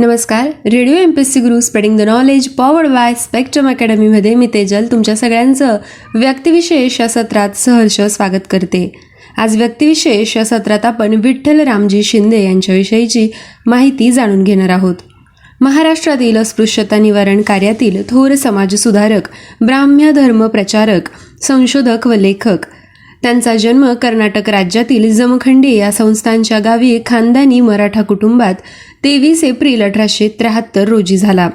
नमस्कार. Radio M P S C Guru spreading the knowledge powered by Spectrum अकॅडमीमध्ये मी तेजल तुमच्या सगळ्यांचं व्यक्तिविशेष या सत्रात सहर्ष स्वागत करते. आज व्यक्तिविशेष या सत्रात आपण विठ्ठल रामजी शिंदे यांच्याविषयीची माहिती जाणून घेणार आहोत. महाराष्ट्रातील अस्पृश्यता निवारण कार्यातील थोर समाजसुधारक ब्राह्म्य धर्म प्रचारक संशोधक व लेखक त्यांचा जन्म कर्नाटक राज्यातील जमखंडी या संस्थांच्या गावी खानदानी मराठा कुटुंबात तेवीस एप्रिल अठराशे त्र्याहत्तर रोजी झाला.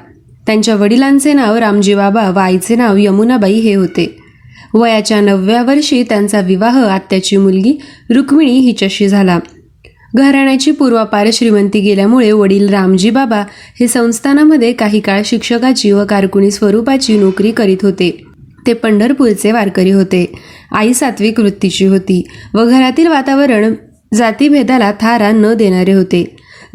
त्यांच्या वडिलांचे नाव रामजी बाबा व आईचे नाव यमुनाबाई हे होते. वयाच्या नवव्या वर्षी त्यांचा विवाह आत्याची मुलगी रुक्मिणी हिच्याशी झाला. घराण्याची पूर्वापार श्रीमंती गेल्यामुळे वडील रामजी बाबा हे संस्थानामध्ये काही काळ शिक्षकाची व कारकुनी स्वरूपाची नोकरी करीत होते. ते पंढरपूरचे वारकरी होते. आई सात्विक वृत्तीची होती व घरातील वातावरण जातीभेदाला थारा न देणारे होते.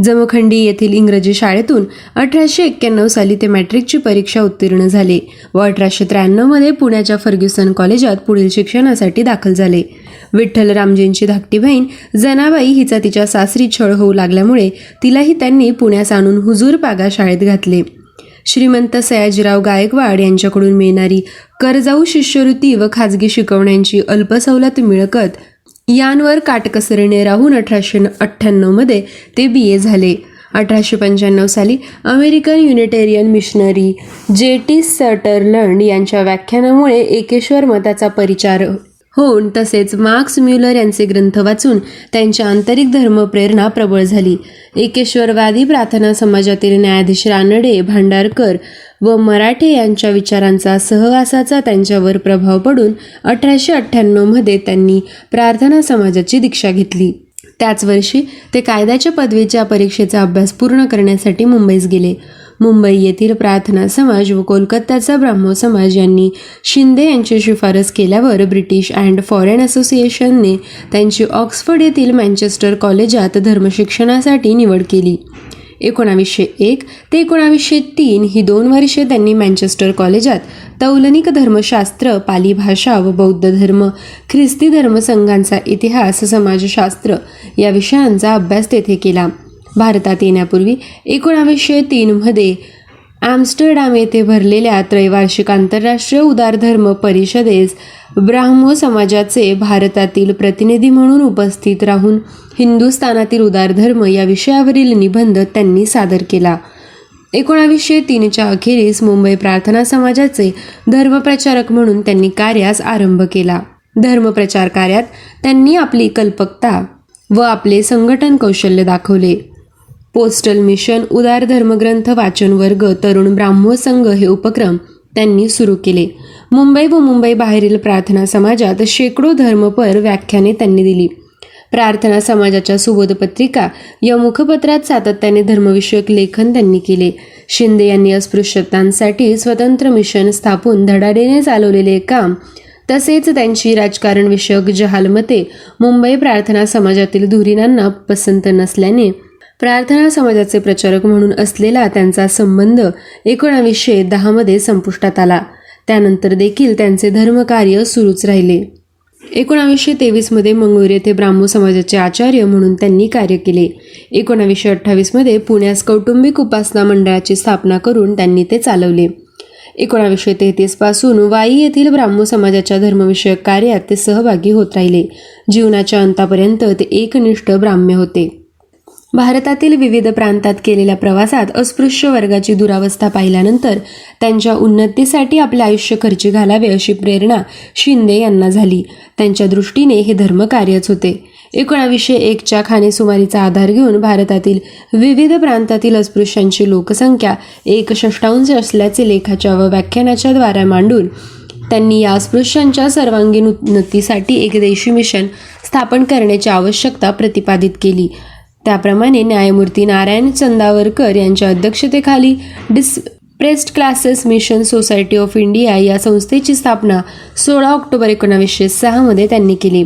जमखंडी येथील इंग्रजी शाळेतून अठराशे एक्क्याण्णव साली ते मॅट्रिकची परीक्षा उत्तीर्ण झाले व अठराशे त्र्याण्णवमध्ये पुण्याच्या फर्ग्युसन कॉलेजात पुढील शिक्षणासाठी दाखल झाले. विठ्ठल रामजींची धाकटी बहीण जनाबाई हिचा तिच्या सासरी छळ होऊ लागल्यामुळे तिलाही त्यांनी पुण्यास आणून हुजूर पागा शाळेत घातले. श्रीमंत सयाजीराव गायकवाड यांच्याकडून मिळणारी कर्जाऊ शिष्यवृत्ती व खाजगी शिकवण्यांची अल्पसवलत मिळकत यांवर काटकसरीने राहून अठराशे अठ्ठ्याण्णवमध्ये ते बी ए झाले. अठराशे पंच्याण्णव साली American Unitarian missionary J T Sunderland यांच्या व्याख्यानामुळे एकेश्वर मताचा परिचार होऊन तसेच मार्क्स म्युलर यांचे ग्रंथ वाचून त्यांच्या आंतरिक धर्मप्रेरणा प्रबळ झाली. एकेश्वरवादी प्रार्थना समाजातील न्यायाधीश रानडे भांडारकर व मराठे यांच्या विचारांचा सहवासाचा त्यांच्यावर प्रभाव पडून अठराशे अठ्ठ्याण्णवमध्ये त्यांनी प्रार्थना समाजाची दीक्षा घेतली. त्याच वर्षी ते कायद्याच्या पदवीच्या परीक्षेचा अभ्यास पूर्ण करण्यासाठी मुंबईस गेले. मुंबई येथील प्रार्थना समाज व कोलकात्याचा ब्राह्मो समाज यांनी शिंदे यांची शिफारस केल्यावर ब्रिटिश अँड फॉरेन असोसिएशनने त्यांची ऑक्सफर्ड येथील मँचेस्टर कॉलेजात धर्मशिक्षणासाठी निवड केली. एकोणावीसशे एक ते एकोणावीसशे तीन ही दोन वर्षे त्यांनी मँचेस्टर कॉलेजात तौलनिक धर्मशास्त्र पाली भाषा व बौद्ध धर्म ख्रिस्ती धर्मसंघांचा इतिहास समाजशास्त्र या विषयांचा अभ्यास तेथे केला. भारतात येण्यापूर्वी एकोणावीसशे तीनमध्ये ॲम्स्टरडॅम येथे भरलेल्या त्रैवार्षिक आंतरराष्ट्रीय उदारधर्म परिषदेस ब्राह्मो समाजाचे भारतातील प्रतिनिधी म्हणून उपस्थित राहून हिंदुस्थानातील उदारधर्म या विषयावरील निबंध त्यांनी सादर केला. एकोणावीसशे तीनच्या अखेरीस मुंबई प्रार्थना समाजाचे धर्मप्रचारक म्हणून त्यांनी कार्यास आरंभ केला. धर्मप्रचार कार्यात त्यांनी आपली कल्पकता व आपले संघटन कौशल्य दाखवले. पोस्टल मिशन उदार धर्मग्रंथ वाचन वर्ग तरुण ब्राह्मो संघ हे उपक्रम त्यांनी सुरू केले. मुंबई व मुंबई बाहेरील प्रार्थना समाजात शेकडो धर्मपर व्याख्याने त्यांनी दिली. प्रार्थना समाजाच्या सुबोध पत्रिका या मुखपत्रात सातत्याने धर्मविषयक लेखन त्यांनी केले. शिंदे यांनी अस्पृश्यतांसाठी स्वतंत्र मिशन स्थापून धडाडीने चालवलेले काम तसेच त्यांची राजकारणविषयक जहालमते मुंबई प्रार्थना समाजातील धुरीणांना पसंत नसल्याने प्रार्थना समाजाचे प्रचारक म्हणून असलेला त्यांचा संबंध एकोणावीसशे दहामध्ये संपुष्टात आला. त्यानंतर देखील त्यांचे धर्मकार्य सुरूच राहिले. एकोणावीसशे तेवीसमध्ये मंगळूर येथे ब्राह्मो समाजाचे आचार्य म्हणून त्यांनी कार्य केले. एकोणावीसशे अठ्ठावीसमध्ये पुण्यास कौटुंबिक उपासना मंडळाची स्थापना करून त्यांनी ते चालवले. एकोणावीसशे तेहतीसपासून वाई येथील ब्राह्मो समाजाच्या धर्मविषयक कार्यात ते सहभागी होत राहिले. जीवनाच्या अंतापर्यंत ते एकनिष्ठ ब्राह्म्य होते. भारतातील विविध प्रांतात केलेल्या प्रवासात अस्पृश्य वर्गाची दुरावस्था पाहिल्यानंतर त्यांच्या उन्नतीसाठी आपले आयुष्य खर्ची घालावे अशी प्रेरणा शिंदे यांना झाली. त्यांच्या दृष्टीने हे धर्मकार्यच होते. एकोणावीसशे एकच्या खानेसुमारीचा आधार घेऊन भारतातील विविध प्रांतातील अस्पृश्यांची लोकसंख्या एक षष्टांश असल्याचे लेखाच्या व व्याख्यानाच्या द्वारा मांडून त्यांनी या अस्पृश्यांच्या सर्वांगीण उन्नतीसाठी एक देशी मिशन स्थापन करण्याची आवश्यकता प्रतिपादित केली. त्याप्रमाणे न्यायमूर्ती नारायण चंदावरकर यांच्या अध्यक्षतेखाली depressed classes mission society of India या संस्थेची स्थापना सोळा ऑक्टोबर एकोणावीसशे सहामध्ये त्यांनी केली.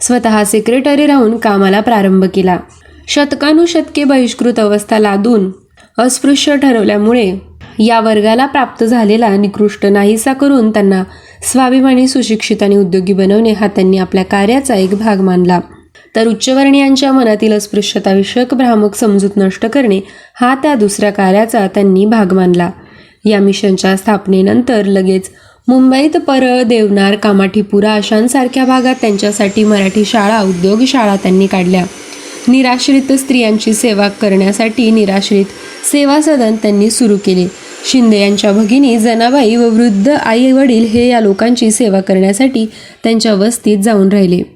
स्वतः सेक्रेटरी राहून कामाला प्रारंभ केला. शतकानुशतके बहिष्कृत अवस्था लादून अस्पृश्य ठरवल्यामुळे या वर्गाला प्राप्त झालेला निकृष्ट नाहीसा करून त्यांना स्वाभिमानी सुशिक्षित आणि उद्योगी बनवणे हा त्यांनी आपल्या कार्याचा एक भाग मानला. तर उच्चवर्णीयांच्या मनातील अस्पृश्यताविषयक भ्रामक समजूत नष्ट करणे हा त्या दुसऱ्या कार्याचा त्यांनी भाग मानला. या मिशनच्या स्थापनेनंतर लगेच मुंबईत परळ देवनार कामाठीपुरा अशांसारख्या भागात त्यांच्यासाठी मराठी शाळा उद्योग शाळा त्यांनी काढल्या. निराश्रित स्त्रियांची सेवा करण्यासाठी निराश्रित सेवा सदन त्यांनी सुरू केले. शिंदे यांच्या भगिनी जनाबाई व वृद्ध आई वडील हे या लोकांची सेवा करण्यासाठी त्यांच्या वस्तीत जाऊन राहिले.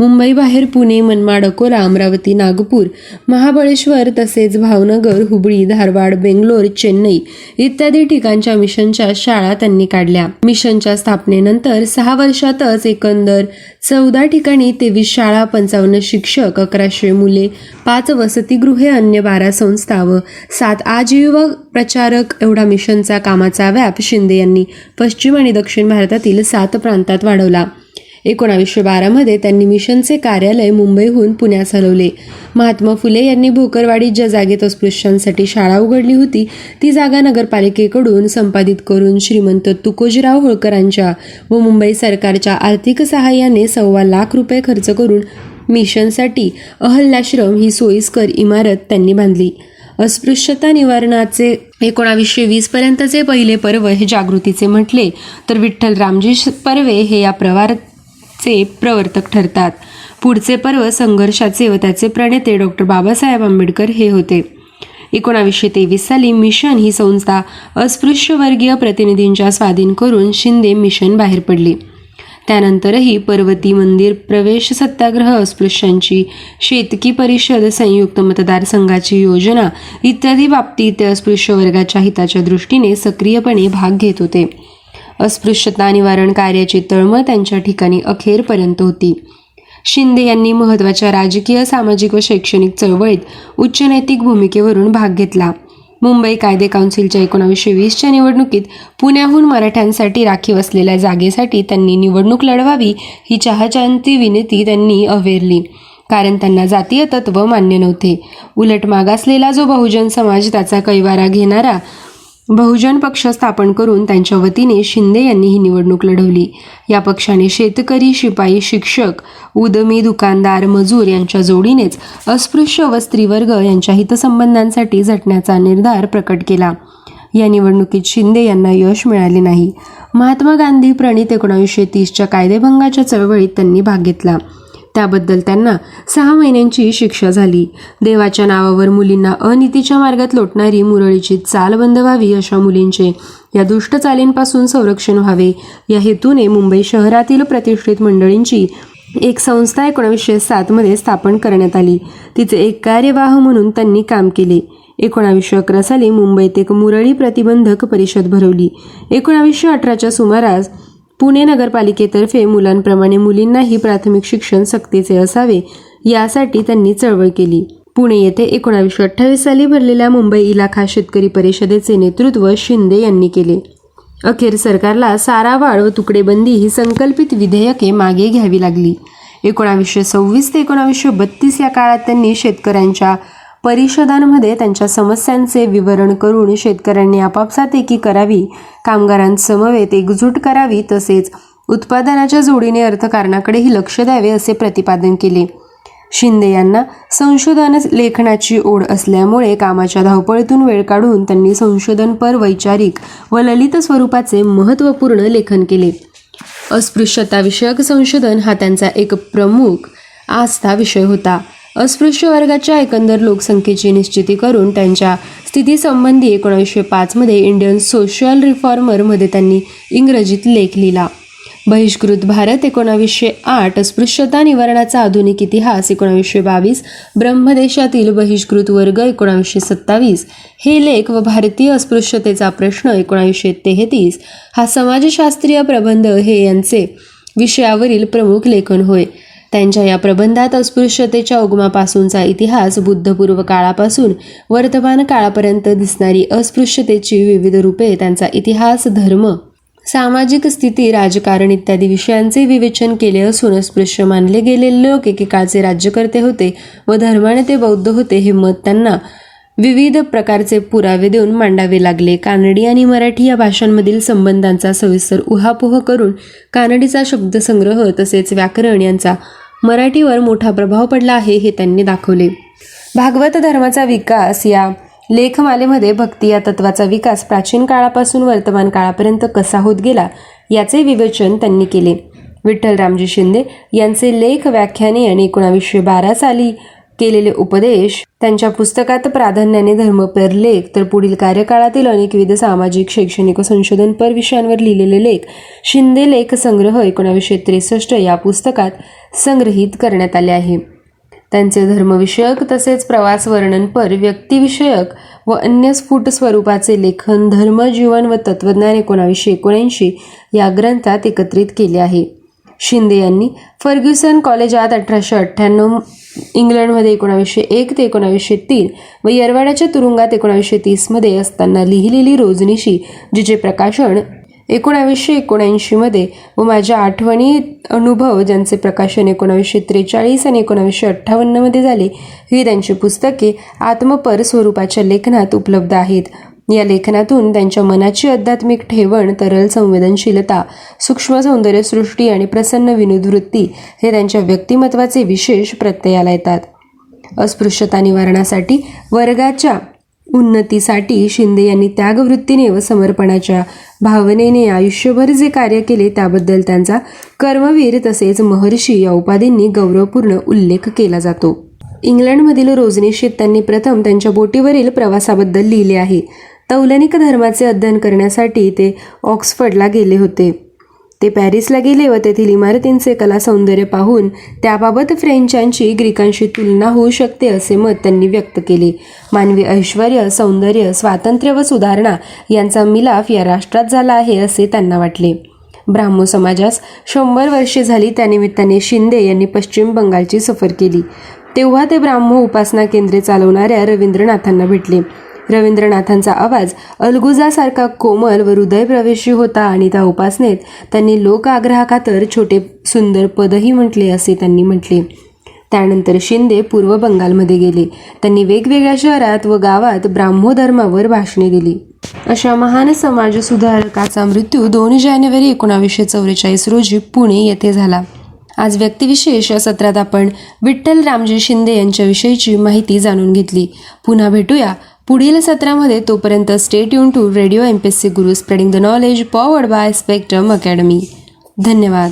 मुंबईबाहेर पुणे मनमाड अकोला अमरावती नागपूर महाबळेश्वर तसेच भावनगर हुबळी धारवाड बेंगलोर चेन्नई इत्यादी ठिकाणच्या मिशनच्या शाळा त्यांनी काढल्या. मिशनच्या स्थापनेनंतर सहा वर्षातच एकंदर चौदा ठिकाणी तेवीस शाळा पंचावन्न शिक्षक अकराशे मुले पाच वसतिगृहे अन्य बारा संस्था व सात आजीव प्रचारक एवढा मिशनचा कामाचा व्याप शिंदे यांनी पश्चिम आणि दक्षिण भारतातील सात प्रांतात वाढवला. एकोणावीसशे बारामध्ये त्यांनी मिशनचे कार्यालय मुंबईहून पुण्यास हलवले. महात्मा फुले यांनी भोकरवाडीत ज्या जागेत अस्पृश्यांसाठी शाळा उघडली होती. ती जागा नगरपालिकेकडून संपादित करून श्रीमंत तुकोजीराव होळकरांच्या व मुंबई सरकारच्या आर्थिक सहाय्याने सव्वा लाख रुपये खर्च करून मिशनसाठी अहल्याश्रम ही सोयीस्कर इमारत त्यांनी बांधली. अस्पृश्यता निवारणाचे एकोणावीसशे वीस पर्यंतचे पहिले पर्व हे जागृतीचे म्हटले. तर विठ्ठल रामजी पर्वे हे या प्रवार चे प्रवर्तक ठरतात. पुढचे पर्व संघर्षाचे व त्याचे प्रणेते डॉक्टर बाबासाहेब आंबेडकर हे होते. एकोणावीसशे तेवीस साली मिशन ही संस्था अस्पृश्यवर्गीय प्रतिनिधींच्या स्वाधीन करून शिंदे मिशन बाहेर पडली. त्यानंतरही पर्वती मंदिर प्रवेश सत्याग्रह अस्पृश्यांची शेतकी परिषद संयुक्त मतदारसंघाची योजना इत्यादी बाबतीत ते अस्पृश्य वर्गाच्या हिताच्या दृष्टीने सक्रियपणे भाग घेत होते. अस्पृश्यता निवारण कार्याची तळमळ त्यांच्या ठिकाणी अखेरपर्यंत होती. शिंदे यांनी महत्त्वाच्या राजकीय सामाजिक व शैक्षणिक चळवळीत उच्च नैतिक भूमिकेवरून भाग घेतला. मुंबई कायदे काउन्सिलच्या एकोणावीसशे वीसच्या निवडणुकीत पुण्याहून मराठ्यांसाठी राखीव असलेल्या जागेसाठी त्यांनी निवडणूक लढवावी ही चहाच्यांती विनंती त्यांनी अवेरली. कारण त्यांना जातीय तत्व मान्य नव्हते. उलट मागासलेला जो बहुजन समाज त्याचा कैवारा घेणारा बहुजन पक्ष स्थापन करून त्यांच्या वतीने शिंदे यांनी ही निवडणूक लढवली. या पक्षाने शेतकरी शिपाई शिक्षक उदमी दुकानदार मजूर यांच्या जोडीनेच अस्पृश्य व स्त्रीवर्ग यांच्या हितसंबंधांसाठी झटण्याचा निर्धार प्रकट केला. या निवडणुकीत शिंदे यांना यश मिळाले नाही. महात्मा गांधी प्रणित एकोणावीसशे तीसच्या कायदेभंगाच्या चळवळीत त्यांनी भाग घेतला. त्याबद्दल त्यांना सहा महिन्यांची शिक्षा झाली. देवाच्या नावावर मुलींना अनितीच्या मार्गात लोटणारी मुरळीची चाल बंद व्हावी अशा मुलींचे या दुष्ट चालींपासून संरक्षण व्हावे. या हेतूने मुंबई शहरातील प्रतिष्ठित मंडळींची एक संस्था एकोणावीसशे सातमध्ये स्थापन करण्यात आली. तिचे एक कार्यवाह म्हणून त्यांनी काम केले. एकोणावीसशे अकरा साली मुंबईत एक मुरळी प्रतिबंधक परिषद भरवली. एकोणावीसशे अठराच्या सुमारास पुणे नगरपालिकेतर्फे मुलांप्रमाणे मुलींनाही प्राथमिक शिक्षण सक्तीचे असावे यासाठी त्यांनी चळवळ केली. पुणे येथे एकोणावीसशे अठ्ठावीस साली भरलेल्या मुंबई इलाखा शेतकरी परिषदेचे नेतृत्व शिंदे यांनी केले. अखेर सरकारला सारावाळ व तुकडेबंदी ही संकल्पित विधेयके मागे घ्यावी लागली. एकोणावीसशे सव्वीस ते एकोणावीसशे बत्तीस या काळात त्यांनी शेतकऱ्यांच्या परिषदांमध्ये त्यांच्या समस्यांचे विवरण करून शेतकऱ्यांनी आपापसात एकी करावी कामगारांसमवेत एकजूट करावी तसेच उत्पादनाच्या जोडीने अर्थकारणाकडेही लक्ष द्यावे असे प्रतिपादन केले. शिंदे यांना संशोधन लेखनाची ओढ असल्यामुळे कामाच्या धावपळीतून वेळ काढून त्यांनी संशोधनपर वैचारिक व ललित स्वरूपाचे महत्त्वपूर्ण लेखन केले. अस्पृश्यताविषयक संशोधन हा त्यांचा एक प्रमुख आस्था विषय होता. अस्पृश्य वर्गाच्या एकंदर लोकसंख्येची निश्चिती करून त्यांच्या स्थितीसंबंधी एकोणीसशे पाचमध्ये इंडियन सोशल रिफॉर्मरमध्ये त्यांनी इंग्रजीत लेख लिहिला. बहिष्कृत भारत एकोणावीसशे आठ अस्पृश्यता निवारणाचा आधुनिक इतिहास एकोणावीसशे बावीस ब्रह्मदेशातील बहिष्कृत वर्ग एकोणावीसशे सत्तावीस. हे लेख व भारतीय अस्पृश्यतेचा प्रश्न एकोणावीसशे तेहतीस. हा समाजशास्त्रीय प्रबंध हे यांचे विषयावरील प्रमुख लेखन होय. त्यांच्या या प्रबंधात अस्पृश्यतेच्या उगमापासूनचा इतिहास बुद्धपूर्व काळापासून वर्तमान काळापर्यंत दिसणारी अस्पृश्यतेची विविध रूपे त्यांचा इतिहास धर्म सामाजिक स्थिती राजकारण इत्यादी विषयांचे विवेचन केले असून अस्पृश्य मानले गेलेले लोक एकेकाळचे राज्यकर्ते होते व धर्माने ते बौद्ध होते हे मत त्यांना विविध प्रकारचे पुरावे देऊन मांडावे लागले. कानडी आणि मराठी या भाषांमधील संबंधांचा सविस्तर उहापोह करून कानडीचा शब्दसंग्रह तसेच व्याकरण यांचा मराठीवर मोठा प्रभाव पडला आहे हे त्यांनी दाखवले. भागवत धर्माचा विकास या लेखमालेमध्ये भक्ती या तत्वाचा विकास प्राचीन काळापासून वर्तमान काळापर्यंत कसा होत गेला याचे विवेचन त्यांनी केले. विठ्ठल रामजी शिंदे यांचे लेख व्याख्याने आणि एकोणावीसशे बारा साली केलेले उपदेश त्यांच्या पुस्तकात प्राधान्याने धर्मपर लेख तर पुढील कार्यकाळातील अनेकविध सामाजिक शैक्षणिक व संशोधनपर विषयांवर लिहिलेले लेख शिंदे लेख संग्रह एकोणावीसशे त्रेसष्ट या पुस्तकात संग्रहित करण्यात आले आहे. त्यांचे धर्मविषयक तसेच प्रवास वर्णनपर व्यक्तिविषयक व अन्य स्फुट स्वरूपाचे लेखन धर्म जीवन व तत्वज्ञान एकोणावीसशे एकोणऐंशी या ग्रंथात एकत्रित केले आहे. शिंदे यांनी फर्ग्युसन कॉलेजात अठराशे अठ्ठ्याण्णव इंग्लंडमध्ये एकोणावीसशे एक ते एकोणावीसशे तीन व येरवाड्याच्या तुरुंगात एकोणावीसशे तीसमध्ये असताना लिहिलेली रोजनिशी जिचे प्रकाशन एकोणावीसशे एकोणऐंशीमध्ये व माझ्या आठवणी अनुभव ज्यांचे प्रकाशन एकोणावीसशे त्रेचाळीस आणि एकोणावीसशे अठ्ठावन्नमध्ये झाले ही त्यांची पुस्तके आत्मपर स्वरूपाच्या लेखनात उपलब्ध आहेत. या लेखनातून त्यांच्या मनाची आध्यात्मिक ठेवण तरल संवेदनशीलता सूक्ष्म सौंदर्यसृष्टी आणि प्रसन्न विनोदवृत्ती हे त्यांच्या व्यक्तिमत्वाचे विशेष प्रत्ययाला येतात. अस्पृश्यता निवारणासाठी वर्गाच्या उन्नतीसाठी शिंदे यांनी त्यागवृत्तीने व समर्पणाच्या भावनेने आयुष्यभर जे कार्य केले त्याबद्दल त्यांचा कर्मवीर तसेच महर्षी या उपाधींनी गौरवपूर्ण उल्लेख केला जातो. इंग्लंडमधील रोजनिशीत त्यांनी प्रथम त्यांच्या बोटीवरील प्रवासाबद्दल लिहिले आहे. तौलनिक धर्माचे अध्ययन करण्यासाठी ते ऑक्सफर्डला गेले होते. ते पॅरिसला गेले व तेथील इमारतींचे कला सौंदर्य पाहून त्याबाबत फ्रेंचांची ग्रीकांशी तुलना होऊ शकते असे मत त्यांनी व्यक्त केले. मानवी ऐश्वर सौंदर्य स्वातंत्र्य व सुधारणा यांचा मिलाफ या राष्ट्रात झाला आहे असे त्यांना वाटले. ब्राह्मो समाजास शंभर वर्षे झाली त्यानिमित्ताने शिंदे यांनी पश्चिम बंगालची सफर केली. तेव्हा ते ब्राह्मो उपासना केंद्रे चालवणाऱ्या रवींद्रनाथांना भेटले. रवींद्रनाथांचा आवाज अलगुजासारखा कोमल व हृदयप्रवेशी होता आणि त्या उपासनेत त्यांनी लोकआग्रहाखातर छोटे सुंदर पदही म्हटले असे त्यांनी म्हटले. त्यानंतर शिंदे पूर्व बंगालमध्ये गेले. त्यांनी वेगवेगळ्या शहरात व गावात ब्राह्मो धर्मावर भाषणे दिली. अशा महान समाज सुधारकाचा मृत्यू दोन जानेवारी एकोणावीसशे चौवेचाळीस रोजी पुणे येथे झाला. आज व्यक्तिविशेष या सत्रात आपण विठ्ठल रामजी शिंदे यांच्याविषयीची माहिती जाणून घेतली. पुन्हा भेटूया पुढील सत्रामध्ये तोपर्यंत stay युन to radio M P S C Guru spreading the knowledge powered by Spectrum academy धन्यवाद.